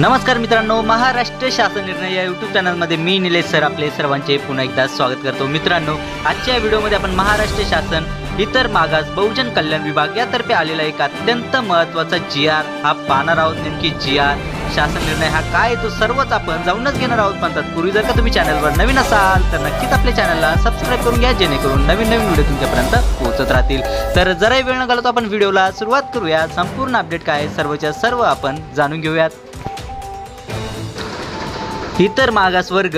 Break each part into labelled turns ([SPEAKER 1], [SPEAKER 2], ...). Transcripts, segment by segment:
[SPEAKER 1] नमस्कार मित्रांनो महाराष्ट्र शासन निर्णय या यूट्यूब चॅनलमध्ये मी निलेश सर आपले सर्वांचे पुन्हा एकदा स्वागत करतो. मित्रांनो आजच्या व्हिडिओमध्ये आपण महाराष्ट्र शासन इतर मागास बहुजन कल्याण विभाग यातर्फे आलेला एक अत्यंत महत्त्वाचा जी आर हा पाहणार आहोत. नेमकी जी आर शासन निर्णय हा काय आहे? तो सर्वच आपण जाऊनच घेणार आहोत. म्हणतात पूर्वी जर का तुम्ही चॅनलवर नवीन असाल तर नक्कीच आपल्या चॅनलला सबस्क्राईब करून घ्या जेणेकरून नवीन नवीन व्हिडिओ तुमच्यापर्यंत पोहोचत राहतील. तर जराही वेळ न घालवता आपण व्हिडिओला सुरुवात करूया संपूर्ण अपडेट काय आहे, सर्वच्या सर्व आपण जाणून घेऊयात. इतर मागास वर्ग.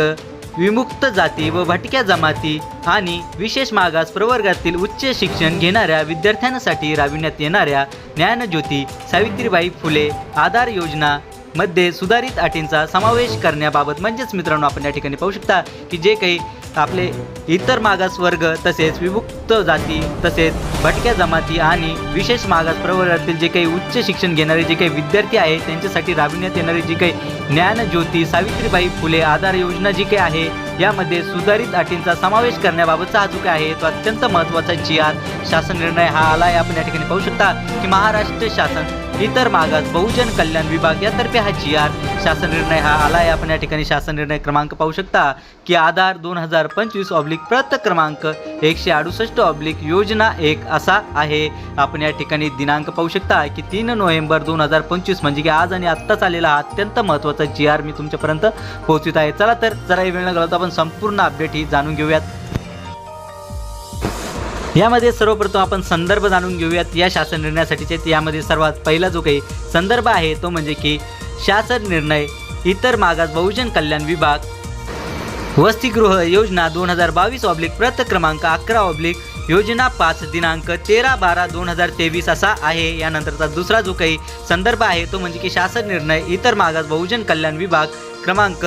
[SPEAKER 1] विमुक्त जाती व भटक्या जमाती आणि विशेष मागास प्रवर्गातील उच्च शिक्षण घेणाऱ्या विद्यार्थ्यांसाठी राबविण्यात येणाऱ्या ज्ञानज्योती सावित्रीबाई फुले आधार योजना मध्ये सुधारित अटींचा समावेश करण्याबाबत म्हणजेच मित्रांनो आपण या ठिकाणी पाहू शकता की जे काही आपले इतर मागास वर्ग तसेच विमुक्त जाती तसेच भटक्या जमाती आणि विशेष मागास प्रवर्गातील जे काही उच्च शिक्षण घेणारे जे काही विद्यार्थी आहेत त्यांच्यासाठी राबविण्यात येणारी जी काही ज्ञानज्योती सावित्रीबाई फुले आधार योजना जी काही आहे यामध्ये सुधारित अटींचा समावेश करण्याबाबतचा हा जो काही आहे तो अत्यंत महत्त्वाचा जी आर शासन निर्णय हा आला आहे आपण या ठिकाणी पाहू शकता की महाराष्ट्र शासन इतर मागास बहुजन कल्याण विभाग यातर्फे हा जी आर शासन निर्णय हा आला आहे आपण या ठिकाणी शासन निर्णय क्रमांक पाहू शकता की आधार दोन हजार पंचवीस ऑब्लिक प्रत क्रमांक एकशे अडुसष्ट ऑब्लिक योजना एक असा आहे. आपण या ठिकाणी दिनांक पाहू शकता की तीन नोव्हेंबर दोन हजार पंचवीस म्हणजे की आज आणि आत्ताच आलेला हा अत्यंत महत्त्वाचा जी आर मी तुमच्यापर्यंत पोहोचवित आहे. चला तर जरा वेळ न घालवता आपण संपूर्ण अपडेट ही जाणून घेऊयात. यामध्ये सर्वप्रथम आपण संदर्भ जाणून घेऊयात. या शासन निर्णयासाठीचे यामध्ये सर्वात पहिला जो काही संदर्भ आहे तो म्हणजे की शासन निर्णय इतर मागास बहुजन कल्याण विभाग वसतिगृह योजना दोन हजार बावीस ऑब्लिक प्रत क्रमांक अकरा ऑब्लिक योजना पाच दिनांक तेरा बारा दोन हजार तेवीस असा आहे. यानंतरचा दुसरा जो काही संदर्भ आहे तो म्हणजे की शासन निर्णय इतर मागास बहुजन कल्याण विभाग क्रमांक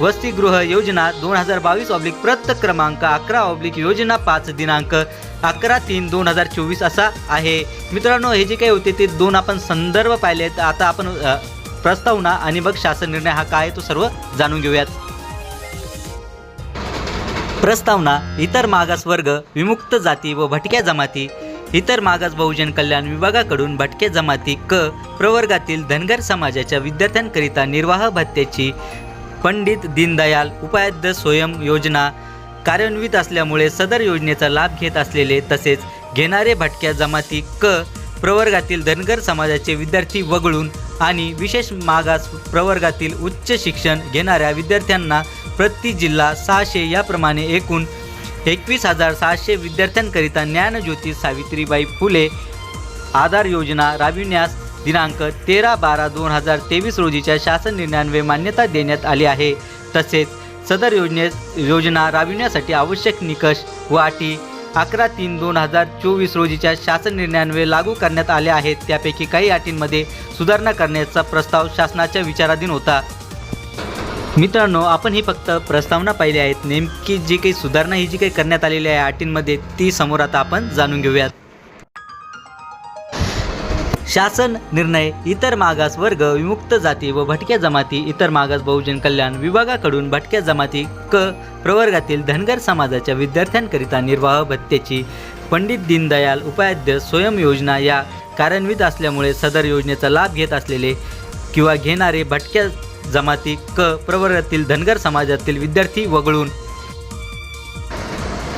[SPEAKER 1] वसतिगृह योजना दोन हजार बावीस ऑब्लिक प्रत क्रमांक अकरा ऑब्लिक योजना पाच दिनांक अकरा तीन दोन हजार चोवीस असा आहे. मित्रांनो हे जे काही होते ते दोन आपण संदर्भ पाहिलेत आता आपण प्रस्तावना आणि मग शासन निर्णय हा काय तो सर्व जाणून घेऊयात. प्रस्तावना इतर मागास वर्ग विमुक्त जाती व भटक्या जमाती इतर मागास बहुजन कल्याण विभागाकडून भटक्या जमाती क प्रवर्गातील धनगर समाजाच्या विद्यार्थ्यांकरिता निर्वाह भत्त्याची पंडित दीनदयाल उपाध्याय स्वयं योजना कार्यान्वित असल्यामुळे सदर योजनेचा लाभ घेत असलेले तसेच घेणारे भटक्या जमाती क प्रवर्गातील धनगर समाजाचे विद्यार्थी वगळून आणि विशेष मागास प्रवर्गातील उच्च शिक्षण घेणाऱ्या विद्यार्थ्यांना प्रति जिल्हा सहाशे याप्रमाणे एकूण एकवीस हजार सहाशे विद्यार्थ्यांकरिता ज्ञानज्योती सावित्रीबाई फुले आधार योजना राबविण्यास दिनांक तेरा बारा दोन हजार तेवीस रोजीच्या शासन निर्णयान्वये मान्यता देण्यात आली आहे. तसेच सदर योजने योजना राबविण्यासाठी आवश्यक निकष व अटी अकरा तीन दोन हजार चोवीस रोजीच्या शासन निर्णयान्वये लागू करण्यात आल्या आहेत. त्यापैकी काही अटींमध्ये सुधारणा करण्याचा प्रस्ताव शासनाच्या विचाराधीन होता. मित्रांनो आपण ही फक्त प्रस्तावना पाहिली आहेत. नेमकी जी काही सुधारणा ही जी काही करण्यात आलेली आहे अटींमध्ये ती समोर आता आपण जाणून घेऊयात. शासन निर्णय इतर मागास वर्ग विमुक्त जाती व भटक्या जमाती इतर मागास बहुजन कल्याण विभागाकडून भटक्या जमाती क प्रवर्गातील धनगर समाजाच्या विद्यार्थ्यांकरिता निर्वाह भत्त्याची पंडित दीनदयाल उपाध्याय स्वयं योजना या कार्यान्वित असल्यामुळे सदर योजनेचा लाभ घेत असलेले किंवा घेणारे भटक्या जमाती क प्रवर्गातील धनगर समाजातील विद्यार्थी वगळून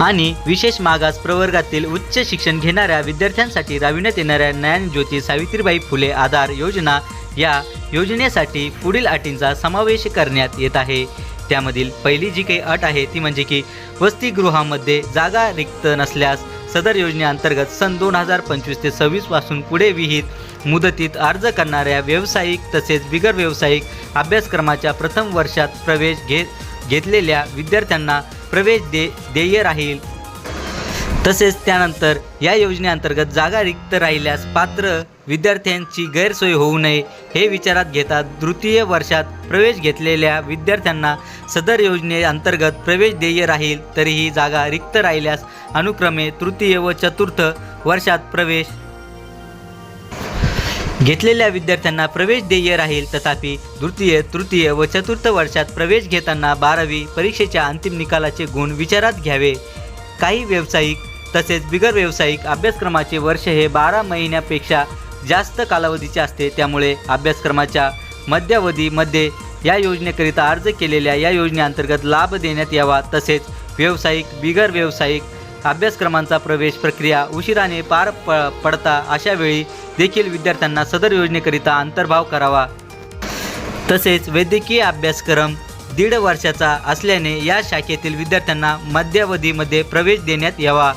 [SPEAKER 1] आणि विशेष मागास प्रवर्गातील उच्च शिक्षण घेणाऱ्या विद्यार्थ्यांसाठी राबविण्यात येणाऱ्या ज्ञानज्योती सावित्रीबाई फुले आधार योजना या योजनेसाठी पुढील अटींचा समावेश करण्यात येत आहे. त्यामधील पहिली जी काही अट आहे ती म्हणजे की वसतिगृहामध्ये जागा रिक्त नसल्यास सदर योजनेअंतर्गत सन दोन हजार पंचवीस ते सव्वीसपासून पुढे विहित मुदतीत अर्ज करणाऱ्या व्यावसायिक तसेच बिगर व्यावसायिक अभ्यासक्रमाच्या प्रथम वर्षात प्रवेश घेत घेतलेल्या विद्यार्थ्यांना प्रवेश दे देय राहील. तसेच त्यानंतर या योजनेअंतर्गत जागा रिक्त राहिल्यास पात्र विद्यार्थ्यांची गैरसोय होऊ नये हे विचारात घेता तृतीय वर्षात प्रवेश घेतलेल्या विद्यार्थ्यांना सदर योजनेअंतर्गत प्रवेश देय राहील तरीही जागा रिक्त राहिल्यास अनुक्रमे तृतीय व चतुर्थ वर्षात प्रवेश घेतलेल्या विद्यार्थ्यांना प्रवेश देय राहील. तथापि द्वितीय तृतीय व चतुर्थ वर्षात प्रवेश घेताना बारावी परीक्षेच्या अंतिम निकालाचे गुण विचारात घ्यावे. काही व्यावसायिक तसेच बिगर व्यावसायिक अभ्यासक्रमाचे वर्ष हे बारा महिन्यापेक्षा जास्त कालावधीचे असते. त्यामुळे अभ्यासक्रमाच्या मध्यावधीमध्ये या योजनेकरिता अर्ज केलेल्या या योजनेअंतर्गत लाभ देण्यात यावा. तसेच व्यावसायिक बिगर व्यावसायिक अभ्यासक्रमांचा प्रवेश प्रक्रिया उशिराने पार प पडता अशा वेळी देखील विद्यार्थ्यांना सदर योजनेकरिता अंतर्भाव करावा. तसेच वैद्यकीय अभ्यासक्रम दीड वर्षाचा असल्याने या शाखेतील विद्यार्थ्यांना मध्यावधीमध्ये प्रवेश देण्यात यावा.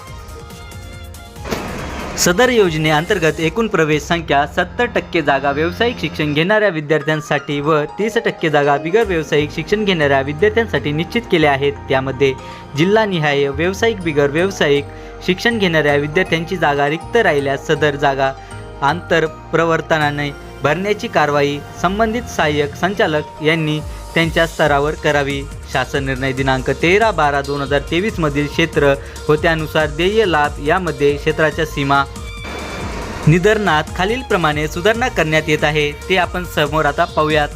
[SPEAKER 1] सदर योजनेअंतर्गत एकूण प्रवेश संख्या सत्तर टक्के जागा व्यावसायिक शिक्षण घेणाऱ्या विद्यार्थ्यांसाठी व तीस टक्के जागा बिगर व्यावसायिक शिक्षण घेणाऱ्या विद्यार्थ्यांसाठी निश्चित केल्या आहेत. त्यामध्ये जिल्हानिहाय व्यावसायिक बिगर व्यावसायिक शिक्षण घेणाऱ्या विद्यार्थ्यांची जागा रिक्त राहिल्यास सदर जागा आंतरप्रवर्तनाने भरण्याची कारवाई संबंधित सहाय्यक संचालक यांनी त्यांच्या स्तरावर करावी. शासन निर्णय दिनांक तेरा बारा दोन हजार तेवीसमधील क्षेत्र व त्यानुसार देय लाभ यामध्ये क्षेत्राच्या सीमा निधरणात खालीलप्रमाणे सुधारणा करण्यात येत आहे. ते आपण समोर आता पाहूयात.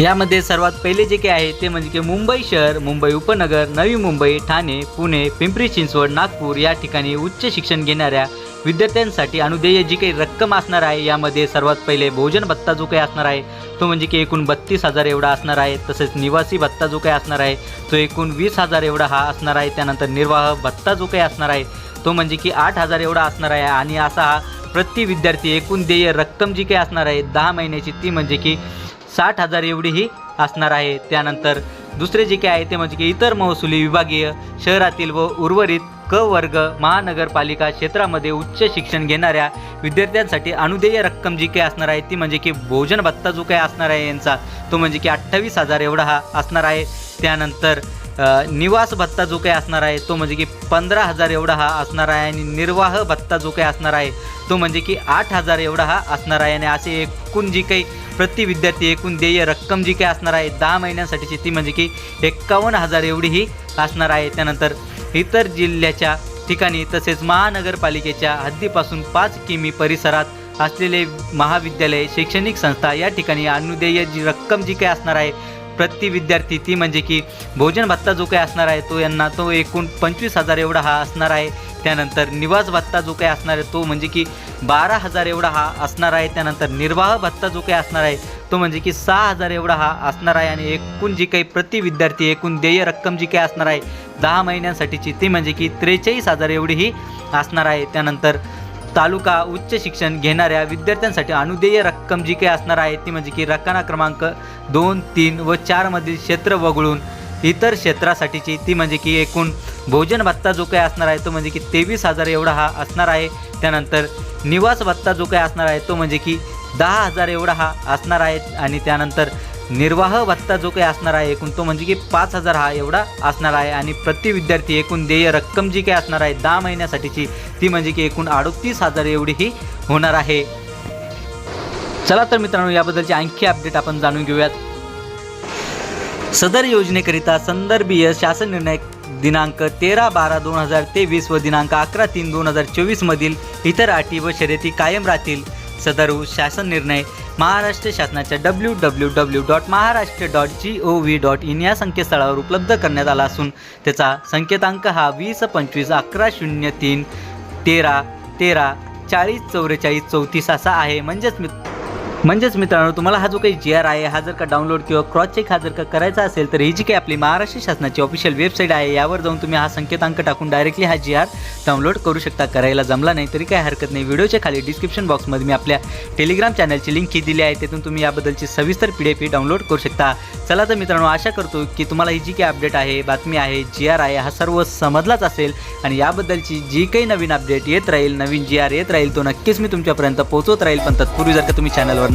[SPEAKER 1] यामध्ये सर्वात पहिले जे काही आहे ते म्हणजे की मुंबई शहर मुंबई उपनगर नवी मुंबई ठाणे पुणे पिंपरी चिंचवड नागपूर या ठिकाणी उच्च शिक्षण घेणाऱ्या विद्यार्थ्यांसाठी अनुदेय जी काही रक्कम असणार आहे यामध्ये सर्वात पहिले भोजन भत्ता जो काही असणार आहे तो म्हणजे की एकूण बत्तीस हजार एवढा असणार आहे. तसेच निवासी भत्ता जो काही असणार आहे तो एकूण वीस हजार एवढा हा असणार आहे. त्यानंतर निर्वाह भत्ता जो काही असणार आहे तो म्हणजे की आठ हजार एवढा असणार आहे. आणि असा हा प्रति विद्यार्थी एकूण देय रक्कम जी काही असणार आहे दहा महिन्याची ती म्हणजे की साठ हजार एवढीही असणार आहे. त्यानंतर दुसरे जे काही आहे ते म्हणजे की इतर महसुली विभागीय शहरातील व उर्वरित क वर्ग महानगरपालिका क्षेत्रामध्ये उच्च शिक्षण घेणाऱ्या विद्यार्थ्यांसाठी अनुदेय रक्कम जी काही असणार आहे ती म्हणजे की भोजन भत्ता जो काही असणार आहे यांचा तो म्हणजे की अठ्ठावीस हजार एवढा हा असणार आहे. त्यानंतर निवास भत्ता जो काही असणार आहे तो म्हणजे की पंधरा हजार एवढा हा असणार आहे आणि निर्वाह भत्ता जो काही असणार आहे तो म्हणजे की आठ हजार एवढा हा असणार आहे. आणि असे एकूण जी काही प्रति विद्यार्थी एकूण देय रक्कम जी काही असणार आहे दहा महिन्यांसाठीची ती म्हणजे की एक्कावन्न हजार एवढी ही असणार आहे. त्यानंतर इतर जिल्ह्याच्या ठिकाणी तसेच महानगरपालिकेच्या हद्दीपासून पाच किमी परिसरात असलेले महाविद्यालय शैक्षणिक संस्था या ठिकाणी अनुदेय जी रक्कम जी काही असणार आहे प्रति विद्यार्थी ती म्हणजे की भोजन भत्ता जो काही असणार आहे तो यांना तो एकूण पंचवीस हजार एवढा हा असणार आहे. त्यानंतर निवास भत्ता जो काही असणार आहे तो म्हणजे की बारा हजार एवढा हा असणार आहे. त्यानंतर निर्वाह भत्ता जो काही असणार आहे तो म्हणजे की सहा हजार एवढा हा असणार आहे आणि एकूण जी काही प्रति विद्यार्थी एकूण देय रक्कम जी काही असणार आहे दहा महिन्यांसाठीची ती म्हणजे की त्रेचाळीस हजार एवढी ही असणार आहे. त्यानंतर तालुका उच्च शिक्षण घेणाऱ्या विद्यार्थ्यांसाठी अनुदेय रक्कम जी काही असणार आहे ती म्हणजे की रकाना क्रमांक दोन तीन व चारमधील क्षेत्र वगळून इतर क्षेत्रासाठीची ती म्हणजे की एकूण भोजन भत्ता जो काही असणार आहे तो म्हणजे की तेवीस हजार एवढा हा असणार आहे. त्यानंतर निवास भत्ता जो काही असणार आहे तो म्हणजे की दहा हजार एवढा हा असणार आहे आणि त्यानंतर निर्वाह भत्ता जो काही असणार आहे एकूण तो म्हणजे की पाच हजार हा एवढा असणार आहे आणि प्रति विद्यार्थी एकूण देय रक्कम जी काही असणार आहे दहा महिन्यासाठीची ती म्हणजे की एकूण अडतीस हजार एवढी ही होणार आहे. चला तर मित्रांनो याबद्दलची आणखी अपडेट आपण जाणून घेऊयात. सदर योजनेकरिता संदर्भीय शासन निर्णय दिनांक तेरा बारा दोन हजार तेवीस व दिनांक अकरा तीन दोन हजार चोवीसमधील इतर अटी व शर्यती कायम राहतील. सदर शासन निर्णय महाराष्ट्र शासनाच्या W W W dot Maharashtra dot G O V dot in या संकेतस्थळावर उपलब्ध करण्यात आला असून त्याचा संकेतांक हा वीस पंचवीस अकरा शून्य तीन तेरा तेरा चाळीस चौवेचाळीस चौतीस असा आहे. म्हणजेच मी म्हणजेच मित्रांनो तुम्हाला हा जो काही जी आर आहे हा जर का डाउनलोड किंवा क्रॉस चेक हा जर का करायचा असेल तर ही जी काही आपली महाराष्ट्र शासनाची ऑफिशियल वेबसाईट आहे यावर जाऊन तुम्ही हा संकेतांक टाकून डायरेक्टली हा जी आर डाउनलोड करू शकता. करायला जमला नाही तरी काही हरकत नाही. व्हिडिओच्या खाली डिस्क्रिप्शन बॉक्समध्ये मी आपल्या टेलिग्राम चॅनलची लिंक ही दिली आहे तिथून तुम्ही याबद्दलची सविस्तर पी डी एफ डाउनलोड करू शकता. चला तर मित्रांनो आशा करतो की तुम्हाला ही जी काही अपडेट आहे बातमी आहे जी आर आहे हा सर्व समजलाच असेल आणि याबद्दलची जी काही नवीन अपडेट येत राहील नवीन जी आर येत राहील तो नक्कीच मी तुमच्यापर्यंत पोहोचवत राहील. पण तत्पूर्वी जर का तुम्ही चॅनलवर